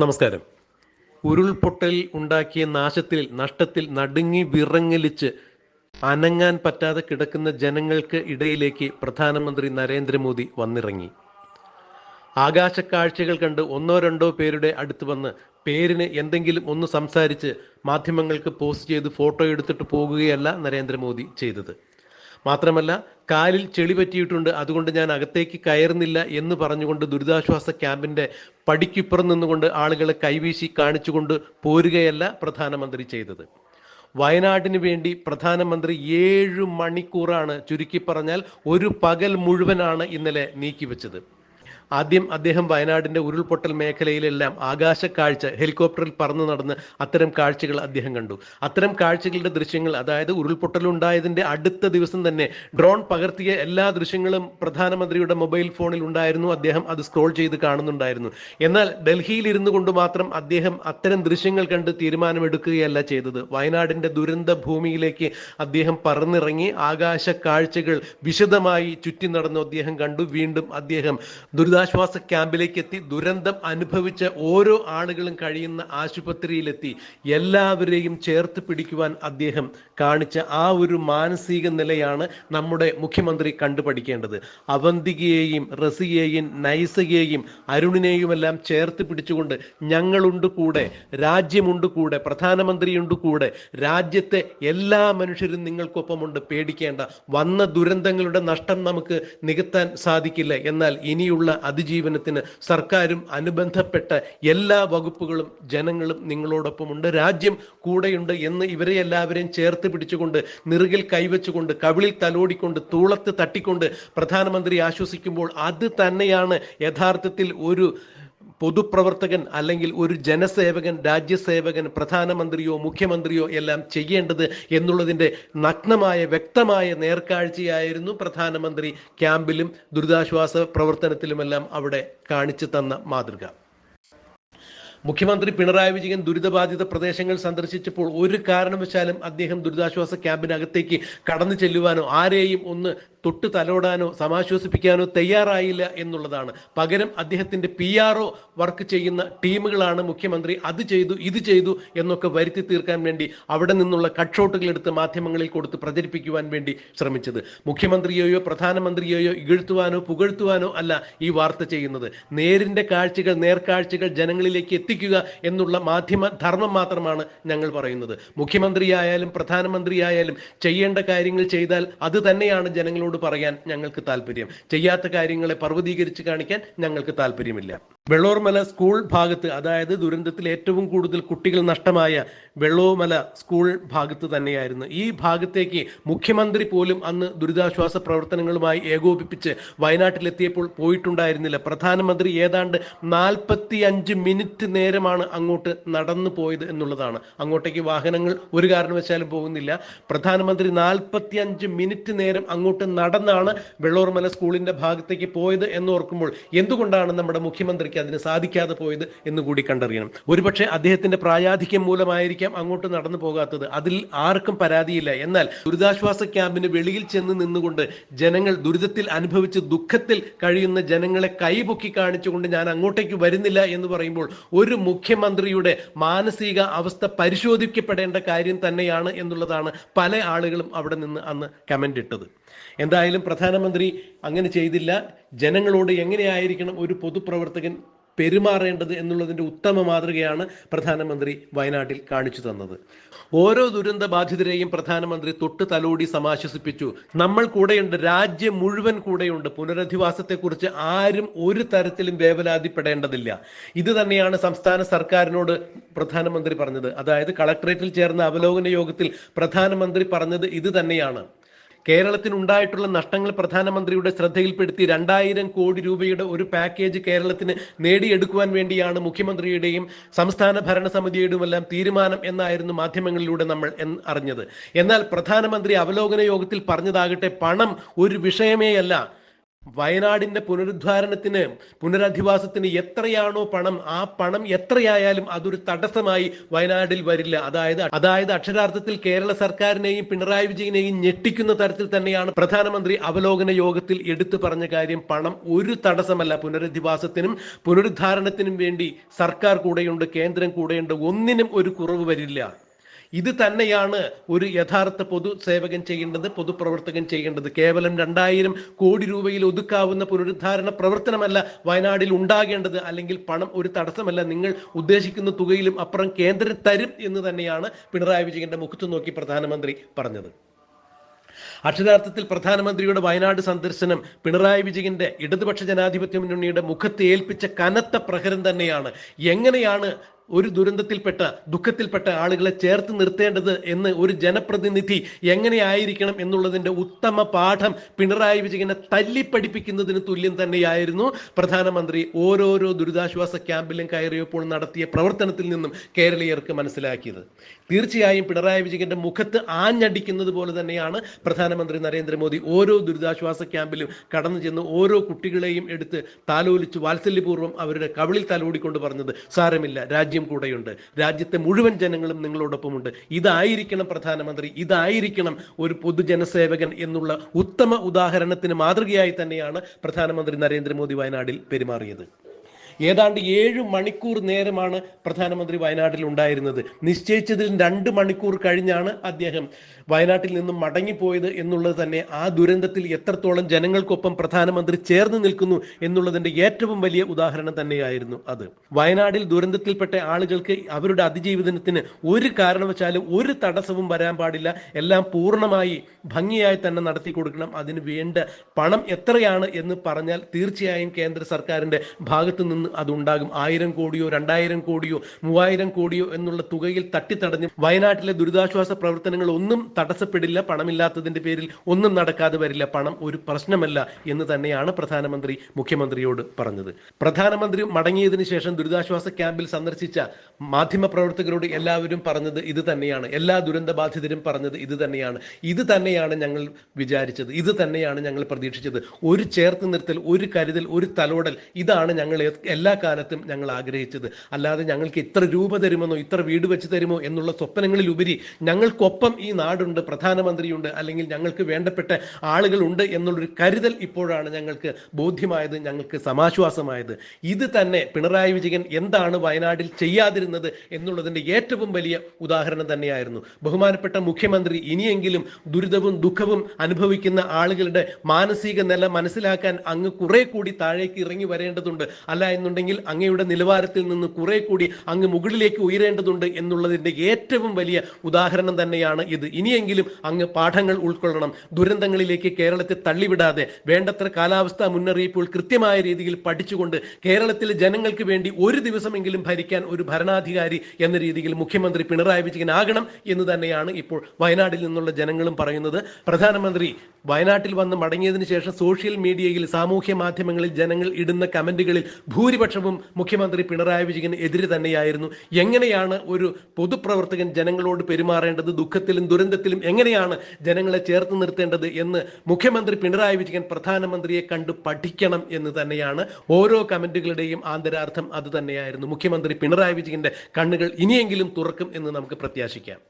നമസ്കാരം. ഉരുൾപൊട്ടൽ ഉണ്ടാക്കിയ നാശത്തിൽ നഷ്ടത്തിൽ നടുങ്ങി വിറങ്ങലിച്ച് അനങ്ങാൻ പറ്റാതെ കിടക്കുന്ന ജനങ്ങൾക്ക് ഇടയിലേക്ക് പ്രധാനമന്ത്രി നരേന്ദ്രമോദി വന്നിറങ്ങി. ആകാശ കാഴ്ചകൾ കണ്ട് ഒന്നോ രണ്ടോ പേരുടെ അടുത്ത് വന്ന് പേരിന് എന്തെങ്കിലും ഒന്ന് സംസാരിച്ച് മാധ്യമങ്ങൾക്ക് പോസ്റ്റ് ചെയ്ത് ഫോട്ടോ എടുത്തിട്ട് പോകുകയല്ല നരേന്ദ്രമോദി ചെയ്തത്. മാത്രമല്ല കാലിൽ ചെളി പറ്റിയിട്ടുണ്ട് അതുകൊണ്ട് ഞാൻ അകത്തേക്ക് കയറുന്നില്ല എന്ന് പറഞ്ഞുകൊണ്ട് ദുരിതാശ്വാസ ക്യാമ്പിന്റെ പടിക്കിപ്പുറം നിന്നുകൊണ്ട് ആളുകളെ കൈവീശി കാണിച്ചുകൊണ്ട് പോരുകയല്ല പ്രധാനമന്ത്രി ചെയ്തത്. വയനാടിന് വേണ്ടി പ്രധാനമന്ത്രി ഏഴ് മണിക്കൂറാണ് ചുരുക്കി പറഞ്ഞാൽ ഒരു പകൽ മുഴുവനാണ് ഇന്നലെ നീക്കിവെച്ചത്. ആദ്യം അദ്ദേഹം വയനാടിന്റെ ഉരുൾപൊട്ടൽ മേഖലയിലെല്ലാം ആകാശ കാഴ്ച ഹെലികോപ്റ്ററിൽ പറന്നു നടന്ന് അത്തരം കാഴ്ചകൾ അദ്ദേഹം കണ്ടു. അത്തരം കാഴ്ചകളുടെ ദൃശ്യങ്ങൾ അതായത് ഉരുൾപൊട്ടൽ ഉണ്ടായതിന്റെ അടുത്ത ദിവസം തന്നെ ഡ്രോൺ പകർത്തിയ എല്ലാ ദൃശ്യങ്ങളും പ്രധാനമന്ത്രിയുടെ മൊബൈൽ ഫോണിൽ ഉണ്ടായിരുന്നു. അദ്ദേഹം അത് സ്ക്രോൾ ചെയ്ത് കാണുന്നുണ്ടായിരുന്നു. എന്നാൽ ഡൽഹിയിൽ ഇരുന്നു കൊണ്ട് മാത്രം അദ്ദേഹം അത്തരം ദൃശ്യങ്ങൾ കണ്ട് തീരുമാനമെടുക്കുകയല്ല ചെയ്തത്. വയനാടിന്റെ ദുരന്ത ഭൂമിയിലേക്ക് അദ്ദേഹം പറന്നിറങ്ങി ആകാശ കാഴ്ചകൾ വിശദമായി ചുറ്റി നടന്നു അദ്ദേഹം കണ്ടു. വീണ്ടും അദ്ദേഹം ദുരിതാശ്വാസ ക്യാമ്പിലേക്ക് എത്തി ദുരന്തം അനുഭവിച്ച ഓരോ ആളുകളും കഴിയുന്ന ആശുപത്രിയിലെത്തി എല്ലാവരെയും ചേർത്ത് പിടിക്കുവാൻ അദ്ദേഹം കാണിച്ച ആ ഒരു മാനസിക നിലയാണ് നമ്മുടെ മുഖ്യമന്ത്രി കണ്ടുപഠിക്കേണ്ടത്. അവന്തികയെയും റസിയെയും നൈസയെയും അരുണിനെയുമെല്ലാം ചേർത്ത് പിടിച്ചുകൊണ്ട് ഞങ്ങളുണ്ട് കൂടെ രാജ്യമുണ്ട് കൂടെ പ്രധാനമന്ത്രിയുണ്ട് കൂടെ രാജ്യത്തെ എല്ലാ മനുഷ്യരും നിങ്ങൾക്കൊപ്പമുണ്ട് പേടിക്കേണ്ട. വന്ന ദുരന്തങ്ങളുടെ നഷ്ടം നമുക്ക് നികത്താൻ സാധിക്കില്ല. എന്നാൽ ഇനിയുള്ള അതിജീവനത്തിന് സർക്കാരും അനുബന്ധപ്പെട്ട എല്ലാ വകുപ്പുകളും ജനങ്ങളും നിങ്ങളോടൊപ്പമുണ്ട്. രാജ്യം കൂടെയുണ്ട് എന്ന് ഇവരെ എല്ലാവരെയും ചേർത്ത് പിടിച്ചുകൊണ്ട് നിറുകിൽ കൈവച്ചുകൊണ്ട് കവിളിൽ തലോടിക്കൊണ്ട് തൂളത്ത് തട്ടിക്കൊണ്ട് പ്രധാനമന്ത്രി ആശ്വസിക്കുമ്പോൾ അത് തന്നെയാണ് യഥാർത്ഥത്തിൽ ഒരു പൊതുപ്രവർത്തകൻ അല്ലെങ്കിൽ ഒരു ജനസേവകൻ രാജ്യസേവകൻ പ്രധാനമന്ത്രിയോ മുഖ്യമന്ത്രിയോ എല്ലാം ചെയ്യേണ്ടത് എന്നുള്ളതിന്റെ നഗ്നമായ വ്യക്തമായ നേർക്കാഴ്ചയായിരുന്നു പ്രധാനമന്ത്രി ക്യാമ്പിലും ദുരിതാശ്വാസ പ്രവർത്തനത്തിലുമെല്ലാം അവിടെ കാണിച്ചു തന്ന മാതൃക. മുഖ്യമന്ത്രി പിണറായി വിജയൻ ദുരിതബാധിത പ്രദേശങ്ങൾ സന്ദർശിച്ചപ്പോൾ ഒരു കാരണവശാലും അദ്ദേഹം ദുരിതാശ്വാസ ക്യാമ്പിനകത്തേക്ക് കടന്നു ചെല്ലുവാനോ ആരെയും ഒന്ന് തൊട്ട് തലോടാനോ സമാശ്വസിപ്പിക്കാനോ തയ്യാറായില്ല എന്നുള്ളതാണ്. പകരം അദ്ദേഹത്തിന്റെ പി ആർ ഒ വർക്ക് ചെയ്യുന്ന ടീമുകളാണ് മുഖ്യമന്ത്രി അത് ചെയ്തു ഇത് ചെയ്തു എന്നൊക്കെ വരുത്തി തീർക്കാൻ വേണ്ടി അവിടെ നിന്നുള്ള കട്ട്ഷോട്ടുകൾ എടുത്ത് മാധ്യമങ്ങളിൽ കൊടുത്ത് പ്രചരിപ്പിക്കുവാൻ വേണ്ടി ശ്രമിച്ചത്. മുഖ്യമന്ത്രിയെയോ പ്രധാനമന്ത്രിയെയോ ഇകഴ്ത്തുവാനോ പുകഴ്ത്തുവാനോ അല്ല ഈ വാർത്ത ചെയ്യുന്നത്. നേരിന്റെ കാഴ്ചകൾ നേർക്കാഴ്ചകൾ ജനങ്ങളിലേക്ക് എത്തിക്കുക എന്നുള്ള മാധ്യമ ധർമ്മം മാത്രമാണ് ഞങ്ങൾ പറയുന്നത്. മുഖ്യമന്ത്രിയായാലും പ്രധാനമന്ത്രിയായാലും ചെയ്യേണ്ട കാര്യങ്ങൾ ചെയ്താൽ അത് തന്നെയാണ് ജനങ്ങളോട് പറയാൻ ഞങ്ങൾക്ക് താല്പര്യം. ചെയ്യാത്ത കാര്യങ്ങളെ പർവതീകരിച്ച് കാണിക്കാൻ ഞങ്ങൾക്ക് താല്പര്യമില്ല. വെള്ളോർമല സ്കൂൾ ഭാഗത്ത് അതായത് ദുരന്തത്തിൽ ഏറ്റവും കൂടുതൽ കുട്ടികൾ നഷ്ടമായ വെള്ളോമല സ്കൂൾ ഭാഗത്ത് തന്നെയായിരുന്നു. ഈ ഭാഗത്തേക്ക് മുഖ്യമന്ത്രി പോലും അന്ന് ദുരിതാശ്വാസ പ്രവർത്തനങ്ങളുമായി ഏകോപിപ്പിച്ച് വയനാട്ടിലെത്തിയപ്പോൾ പോയിട്ടുണ്ടായിരുന്നില്ല. പ്രധാനമന്ത്രി ഏതാണ്ട് നാൽപ്പത്തി അഞ്ച് മിനിറ്റ് നേരമാണ് അങ്ങോട്ട് നടന്നു പോയത് എന്നുള്ളതാണ്. അങ്ങോട്ടേക്ക് വാഹനങ്ങൾ ഒരു കാരണവശാലും പോകുന്നില്ല. പ്രധാനമന്ത്രി നാൽപ്പത്തി അഞ്ച് മിനിറ്റ് നേരം അങ്ങോട്ട് നടന്നാണ് വെള്ളോർമല സ്കൂളിന്റെ ഭാഗത്തേക്ക് പോയത് എന്ന് ഓർക്കുമ്പോൾ എന്തുകൊണ്ടാണ് നമ്മുടെ മുഖ്യമന്ത്രിക്ക് അതിന് സാധിക്കാതെ പോയത് എന്ന് കൂടി കണ്ടറിയണം. ഒരുപക്ഷെ അദ്ദേഹത്തിന്റെ പ്രായാധിക്യം മൂലമായിരിക്കാം അങ്ങോട്ട് നടന്നു പോകാത്തത്. അതിൽ ആർക്കും പരാതിയില്ല. എന്നാൽ ദുരിതാശ്വാസ ക്യാമ്പിന് വെളിയിൽ ചെന്ന് നിന്നുകൊണ്ട് ജനങ്ങൾ ദുരിതത്തിൽ അനുഭവിച്ച് ദുഃഖത്തിൽ കഴിയുന്ന ജനങ്ങളെ കൈപൊക്കി കാണിച്ചുകൊണ്ട് ഞാൻ അങ്ങോട്ടേക്ക് വരുന്നില്ല എന്ന് പറയുമ്പോൾ ഒരു മുഖ്യമന്ത്രിയുടെ മാനസിക അവസ്ഥ പരിശോധിക്കപ്പെടേണ്ട കാര്യം തന്നെയാണ് എന്നുള്ളതാണ് പല ആളുകളും അവിടെ നിന്ന് അന്ന് കമന്റ് ഇട്ടത്. എന്തായാലും പ്രധാനമന്ത്രി അങ്ങനെ ചെയ്തില്ല. ജനങ്ങളോട് എങ്ങനെയായിരിക്കണം ഒരു പൊതുപ്രവർത്തകൻ പെരുമാറേണ്ടത് എന്നുള്ളതിന്റെ ഉത്തമ മാതൃകയാണ് പ്രധാനമന്ത്രി വയനാട്ടിൽ കാണിച്ചു തന്നത്. ഓരോ ദുരന്ത ബാധിതരെയും പ്രധാനമന്ത്രി തൊട്ട് തലോടി സമാശ്വസിപ്പിച്ചു. നമ്മൾ കൂടെയുണ്ട് രാജ്യം മുഴുവൻ കൂടെയുണ്ട്. പുനരധിവാസത്തെക്കുറിച്ച് ആരും ഒരു തരത്തിലും വേവലാതിപ്പെടേണ്ടതില്ല. ഇത് തന്നെയാണ് സംസ്ഥാന സർക്കാരിനോട് പ്രധാനമന്ത്രി പറഞ്ഞത്. അതായത് കളക്ടറേറ്റിൽ ചേർന്ന അവലോകന യോഗത്തിൽ പ്രധാനമന്ത്രി പറഞ്ഞത് ഇത് തന്നെയാണ്. കേരളത്തിനുണ്ടായിട്ടുള്ള നഷ്ടങ്ങൾ പ്രധാനമന്ത്രിയുടെ ശ്രദ്ധയിൽപ്പെടുത്തി രണ്ടായിരം കോടി രൂപയുടെ ഒരു പാക്കേജ് കേരളത്തിന് നേടിയെടുക്കുവാൻ വേണ്ടിയാണ് മുഖ്യമന്ത്രിയുടെയും സംസ്ഥാന ഭരണസമിതിയുടെയുമെല്ലാം തീരുമാനം എന്നായിരുന്നു മാധ്യമങ്ങളിലൂടെ നമ്മൾ അറിഞ്ഞത്. എന്നാൽ പ്രധാനമന്ത്രി അവലോകന യോഗത്തിൽ പറഞ്ഞതാകട്ടെ പണം ഒരു വിഷയമേ അല്ല വയനാടിന്റെ പുനരുദ്ധാരണത്തിന് പുനരധിവാസത്തിന് എത്രയാണോ പണം ആ പണം എത്രയായാലും അതൊരു തടസ്സമായി വയനാടിൽ വരില്ല. അതായത് അതായത് അക്ഷരാർത്ഥത്തിൽ കേരള സർക്കാരിനെയും പിണറായി വിജയനെയും ഞെട്ടിക്കുന്ന തരത്തിൽ തന്നെയാണ് പ്രധാനമന്ത്രി അവലോകന യോഗത്തിൽ എടുത്തു പറഞ്ഞ കാര്യം. പണം ഒരു തടസ്സമല്ല പുനരധിവാസത്തിനും പുനരുദ്ധാരണത്തിനും വേണ്ടി സർക്കാർ കൂടെയുണ്ട് കേന്ദ്രം കൂടെയുണ്ട്. ഒന്നിനും ഒരു കുറവ് വരില്ല. ഇത് തന്നെയാണ് ഒരു യഥാർത്ഥ പൊതുസേവകൻ ചെയ്യേണ്ടത് പൊതുപ്രവർത്തകൻ ചെയ്യേണ്ടത്. കേവലം രണ്ടായിരം കോടി രൂപയിൽ ഒതുക്കാവുന്ന പുനരുദ്ധാരണ പ്രവർത്തനമല്ല വയനാടിൽ ഉണ്ടാകേണ്ടത്. അല്ലെങ്കിൽ പണം ഒരു തടസ്സമല്ല. നിങ്ങൾ ഉദ്ദേശിക്കുന്ന തുകയിലും അപ്പുറം കേന്ദ്രം തരും എന്ന് തന്നെയാണ് പിണറായി വിജയന്റെ മുഖത്ത് നോക്കി പ്രധാനമന്ത്രി പറഞ്ഞത്. അക്ഷരാർത്ഥത്തിൽ പ്രധാനമന്ത്രിയുടെ വയനാട് സന്ദർശനം പിണറായി വിജയന്റെ ഇടതുപക്ഷ ജനാധിപത്യ മുന്നണിയുടെ മുഖത്ത് ഏൽപ്പിച്ച കനത്ത പ്രഹരം തന്നെയാണ്. എങ്ങനെയാണ് ഒരു ദുരന്തത്തിൽപ്പെട്ട ദുഃഖത്തിൽപ്പെട്ട ആളുകളെ ചേർത്ത് നിർത്തേണ്ടത് എന്ന് ഒരു ജനപ്രതിനിധി എങ്ങനെയായിരിക്കണം എന്നുള്ളതിന്റെ ഉത്തമ പാഠം പിണറായി വിജയനെ തല്ലിപ്പഠിപ്പിക്കുന്നതിന് തുല്യം തന്നെയായിരുന്നു. പ്രധാനമന്ത്രി ഓരോരോ ദുരിതാശ്വാസ ക്യാമ്പിലും കയറിയപ്പോൾ നടത്തിയ പ്രവർത്തനത്തിൽ നിന്നും കേരളീയർക്ക് മനസ്സിലാക്കിയത്. തീർച്ചയായും പിണറായി വിജയന്റെ മുഖത്ത് ആഞ്ഞടിക്കുന്നത് പോലെ തന്നെയാണ് പ്രധാനമന്ത്രി നരേന്ദ്രമോദി ഓരോ ദുരിതാശ്വാസ ക്യാമ്പിലും കടന്നു ചെന്ന് ഓരോ കുട്ടികളെയും എടുത്ത് താലോലിച്ച് വാത്സല്യപൂർവം അവരുടെ കവിളിൽ തലോടിക്കൊണ്ട് പറഞ്ഞത് സാരമില്ല രാജ്യം കൂടെയുണ്ട്. രാജ്യത്തെ മുഴുവൻ ജനങ്ങളും നിങ്ങളോടൊപ്പമുണ്ട്. ഇതായിരിക്കണം പ്രധാനമന്ത്രി ഇതായിരിക്കണം ഒരു പൊതുജനസേവകൻ എന്നുള്ള ഉത്തമ ഉദാഹരണത്തിന് മാതൃകയായി തന്നെയാണ് പ്രധാനമന്ത്രി നരേന്ദ്രമോദി വയനാടിൽ പെരുമാറിയത്. ഏതാണ്ട് ഏഴ് മണിക്കൂർ നേരമാണ് പ്രധാനമന്ത്രി വയനാട്ടിൽ ഉണ്ടായിരുന്നത്. നിശ്ചയിച്ചതിൽ രണ്ട് മണിക്കൂർ കഴിഞ്ഞാണ് അദ്ദേഹം വയനാട്ടിൽ നിന്നും മടങ്ങിപ്പോയത് എന്നുള്ളത് തന്നെ ആ ദുരന്തത്തിൽ എത്രത്തോളം ജനങ്ങൾക്കൊപ്പം പ്രധാനമന്ത്രി ചേർന്ന് നിൽക്കുന്നു എന്നുള്ളതിന്റെ ഏറ്റവും വലിയ ഉദാഹരണം തന്നെയായിരുന്നു അത്. വയനാടിൽ ദുരന്തത്തിൽപ്പെട്ട ആളുകൾക്ക് അവരുടെ അതിജീവിതത്തിന് ഒരു കാരണവശാലും ഒരു തടസ്സവും വരാൻ പാടില്ല. എല്ലാം പൂർണമായി ഭംഗിയായി തന്നെ നടത്തി കൊടുക്കണം. അതിന് വേണ്ട പണം എത്രയാണ് എന്ന് പറഞ്ഞാൽ തീർച്ചയായും കേന്ദ്ര സർക്കാരിന്റെ ഭാഗത്തു നിന്ന് അതുണ്ടാകും. ആയിരം കോടിയോ രണ്ടായിരം കോടിയോ മൂവായിരം കോടിയോ എന്നുള്ള തുകയിൽ തട്ടിത്തടഞ്ഞ് വയനാട്ടിലെ ദുരിതാശ്വാസ പ്രവർത്തനങ്ങൾ ഒന്നും തടസ്സപ്പെടില്ല പണമില്ലാത്തതിന്റെ പേരിൽ ഒന്നും നടക്കാതെ വരില്ല. പണം ഒരു പ്രശ്നമല്ല എന്ന് തന്നെയാണ് പ്രധാനമന്ത്രി മുഖ്യമന്ത്രിയോട് പറഞ്ഞത്. പ്രധാനമന്ത്രി മടങ്ങിയതിനു ശേഷം ദുരിതാശ്വാസ ക്യാമ്പിൽ സന്ദർശിച്ച മാധ്യമ പ്രവർത്തകരോട് എല്ലാവരും പറഞ്ഞത് ഇത് തന്നെയാണ്. എല്ലാ ദുരന്ത ബാധിതരും പറഞ്ഞത് ഇത് തന്നെയാണ്. ഇത് തന്നെയാണ് ഞങ്ങൾ വിചാരിച്ചത്. ഇത് തന്നെയാണ് ഞങ്ങൾ പ്രതീക്ഷിച്ചത്. ഒരു ചേർത്ത് നിർത്തൽ ഒരു കരുതൽ ഒരു തലോടൽ ഇതാണ് ഞങ്ങൾ എല്ലാ കാലത്തും ഞങ്ങൾ ആഗ്രഹിച്ചത്. അല്ലാതെ ഞങ്ങൾക്ക് ഇത്ര രൂപ തരുമെന്നോ ഇത്ര വീട് വെച്ച് തരുമോ എന്നുള്ള സ്വപ്നങ്ങളിൽ സ്വപ്നങ്ങളിലുപരി ഞങ്ങൾക്കൊപ്പം ഈ നാടുണ്ട് പ്രധാനമന്ത്രിയുണ്ട് അല്ലെങ്കിൽ ഞങ്ങൾക്ക് വേണ്ടപ്പെട്ട ആളുകളുണ്ട് എന്നുള്ളൊരു കരുതൽ ഇപ്പോഴാണ് ഞങ്ങൾക്ക് ബോധ്യമായത് ഞങ്ങൾക്ക് സമാശ്വാസമായത്. ഇത് തന്നെ പിണറായി വിജയൻ എന്താണ് വയനാട്ടിൽ ചെയ്യാതിരുന്നത് എന്നുള്ളതിന്റെ ഏറ്റവും വലിയ ഉദാഹരണം തന്നെയായിരുന്നു. ബഹുമാനപ്പെട്ട മുഖ്യമന്ത്രി ഇനിയെങ്കിലും ദുരിതവും ദുഃഖവും അനുഭവിക്കുന്ന ആളുകളുടെ മാനസിക നില മനസ്സിലാക്കാൻ അങ്ങ് കുറെ കൂടി താഴേക്ക് ഇറങ്ങി വരേണ്ടതുണ്ട്. അല്ല എന്നുണ്ടെങ്കിൽ അങ്ങയുടെ നിലവാരത്തിൽ നിന്ന് കുറെ കൂടി അങ്ങ് മുകളിലേക്ക് ഉയരേണ്ടതുണ്ട് എന്നുള്ളതിന്റെ ഏറ്റവും വലിയ ഉദാഹരണം തന്നെയാണ് ഇത്. ഇനിയെങ്കിലും അങ്ങ് പാഠങ്ങൾ ഉൾക്കൊള്ളണം. ദുരന്തങ്ങളിലേക്ക് കേരളത്തെ തള്ളിവിടാതെ വേണ്ടത്ര കാലാവസ്ഥാ മുന്നറിയിപ്പുകൾ കൃത്യമായ രീതിയിൽ പഠിച്ചുകൊണ്ട് കേരളത്തിലെ ജനങ്ങൾക്ക് വേണ്ടി ഒരു ദിവസമെങ്കിലും ഭരിക്കാൻ ഒരു ഭരണാധികാരി എന്ന രീതിയിൽ മുഖ്യമന്ത്രി പിണറായി വിജയൻ ആകണം എന്ന് തന്നെയാണ് ഇപ്പോൾ വയനാട്ടിൽ നിന്നുള്ള ജനങ്ങളും പറയുന്നത്. പ്രധാനമന്ത്രി വയനാട്ടിൽ വന്ന് മടങ്ങിയതിനു ശേഷം സോഷ്യൽ മീഡിയയിൽ സാമൂഹ്യ മാധ്യമങ്ങളിൽ ജനങ്ങൾ ഇടുന്ന കമന്റുകളിൽ ഭൂരിപക്ഷവും മുഖ്യമന്ത്രി പിണറായി വിജയൻ എതിരെ തന്നെയായിരുന്നു. എങ്ങനെയാണ് ഒരു പൊതുപ്രവർത്തകൻ ജനങ്ങളോട് പെരുമാറേണ്ടത്? ദുഃഖത്തിലും ദുരന്തത്തിലും എങ്ങനെയാണ് ജനങ്ങളെ ചേർത്ത് നിർത്തേണ്ടത് എന്ന് മുഖ്യമന്ത്രി പിണറായി വിജയൻ പ്രധാനമന്ത്രിയെ കണ്ട് പഠിക്കണം എന്ന് തന്നെയാണ് ഓരോ കമന്റുകളുടെയും ആന്തരാർത്ഥം അത് തന്നെയായിരുന്നു. മുഖ്യമന്ത്രി പിണറായി വിജയന്റെ കണ്ണുകൾ ഇനിയെങ്കിലും തുറക്കും എന്ന് നമുക്ക് പ്രത്യാശിക്കാം.